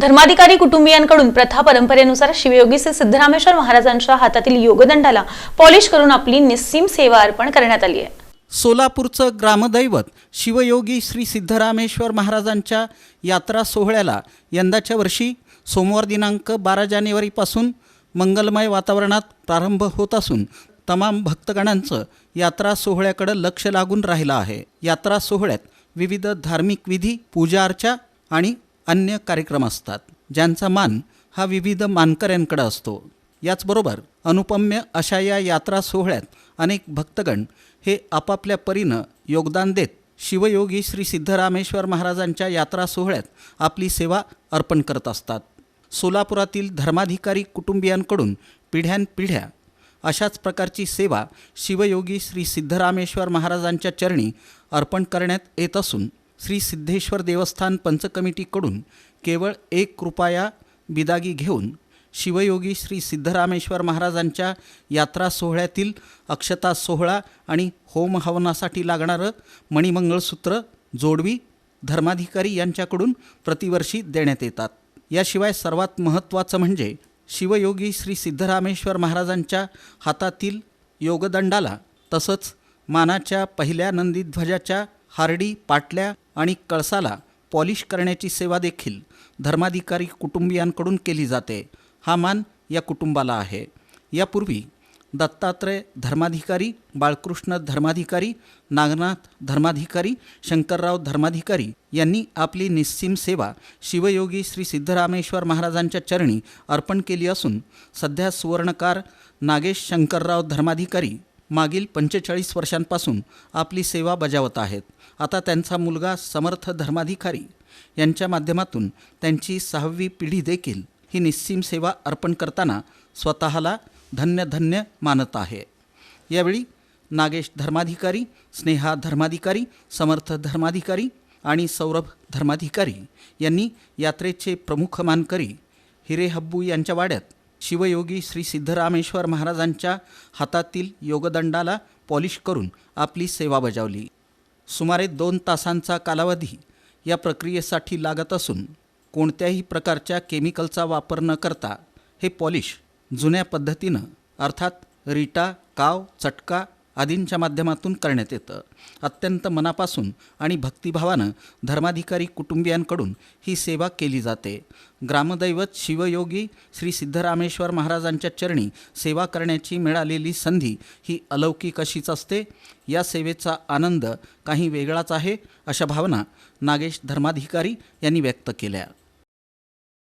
धर्माधिकारी कुटुंबियांकडून प्रथा परंपरेनुसार शिवयोगी श्री सिद्धरामेश्वर महाराजांच्या हातातील योगदंडाला पॉलिश करून आपली निस्सीम सेवा अर्पण करण्यात आली आहे. सोलापूरचं ग्रामदैवत शिवयोगी श्री सिद्धरामेश्वर महाराजांच्या यात्रा सोहळ्याला यंदाच्या वर्षी सोमवार दिनांक बारा जानेवारीपासून मंगलमय वातावरणात प्रारंभ होत असून तमाम भक्तगणांचं यात्रा सोहळ्याकडं लक्ष लागून राहिलं आहे. यात्रा सोहळ्यात विविध धार्मिक विधी पूजा अर्चा आणि अन्य कार्यक्रम असतात ज्यांचा मान हा विविध मानकऱ्यांकडे असतो. याचबरोबर अनुपम्य अशा या यात्रा सोहळ्यात अनेक भक्तगण हे आपापल्या परीनं योगदान देत शिवयोगी श्री सिद्धरामेश्वर महाराजांच्या यात्रा सोहळ्यात आपली सेवा अर्पण करत असतात. सोलापुरातील धर्माधिकारी कुटुंबियांकडून पिढ्यानपिढ्या अशाच प्रकारची सेवा शिवयोगी श्री सिद्धरामेश्वर महाराजांच्या चरणी अर्पण करण्यात येत असून श्री सिद्धेश्वर देवस्थान पंचकमिटीकडून केवळ एक रुपया बिदागी घेऊन शिवयोगी श्री सिद्धरामेश्वर महाराजांच्या यात्रा सोहळ्यातील अक्षता सोहळा आणि होम हवनासाठी लागणारं मणिमंगळसूत्र जोडवी धर्माधिकारी यांच्याकडून प्रतिवर्षी देण्यात येतात. याशिवाय सर्वात महत्त्वाचं म्हणजे शिवयोगी श्री सिद्धरामेश्वर महाराजांच्या हातातील योगदंडाला तसंच मानाच्या पहिल्या नंदीध्वजाच्या हार्डी पाटल्या आणि कळसाला पॉलिश करण्याची सेवा देखील धर्माधिकारी कुटुंबियांकडून केली जाते. हा मान या कुटुंबाला आहे. यापूर्वी दत्तात्रय धर्माधिकारी बाळकृष्ण धर्माधिकारी नागनाथ धर्माधिकारी शंकरराव धर्माधिकारी यांनी आपली निस्सीम सेवा शिवयोगी श्री सिद्धरामेश्वर महाराजांच्या चरणी अर्पण केली असून सध्या सुवर्णकार नागेश शंकरराव धर्माधिकारी मागील पंचेचाळीस वर्षांपासून आपली सेवा बजावत आहेत. आता त्यांचा मुलगा समर्थ धर्माधिकारी. यांच्या माध्यमातून त्यांची सहावी पिढी देखील ही निस्सीम सेवा अर्पण करताना स्वतःला धन्य धन्य मानत आहे. यावेळी नागेश धर्माधिकारी स्नेहा धर्माधिकारी समर्थ धर्माधिकारी आणि सौरभ धर्माधिकारी यांनी यात्रेचे प्रमुख मानकरी हिरे हब्बू यांच्या वाड्यात शिवयोगी श्री सिद्धरामेश्वर महाराजांच्या हातातील योगदंडाला पॉलिश करून आपली सेवा बजावली. सुमारे दोन तासांचा कालावधी या प्रक्रियेसाठी लागत असून कोणत्याही प्रकारच्या केमिकलचा वापर न करता हे पॉलिश जुन्या पद्धतीनं अर्थात रिटा काव चटका आदींच्या माध्यमातून करण्यात येतं. अत्यंत मनापासून आणि भक्तिभावानं धर्माधिकारी कुटुंबियांकडून ही सेवा केली जाते. ग्रामदैवत शिवयोगी श्री सिद्धरामेश्वर महाराजांच्या चरणी सेवा करण्याची मिळालेली संधी ही अलौकिक अशीच असते. या सेवेचा आनंद काही वेगळाच आहे अशा भावना नागेश धर्माधिकारी यांनी व्यक्त केल्या.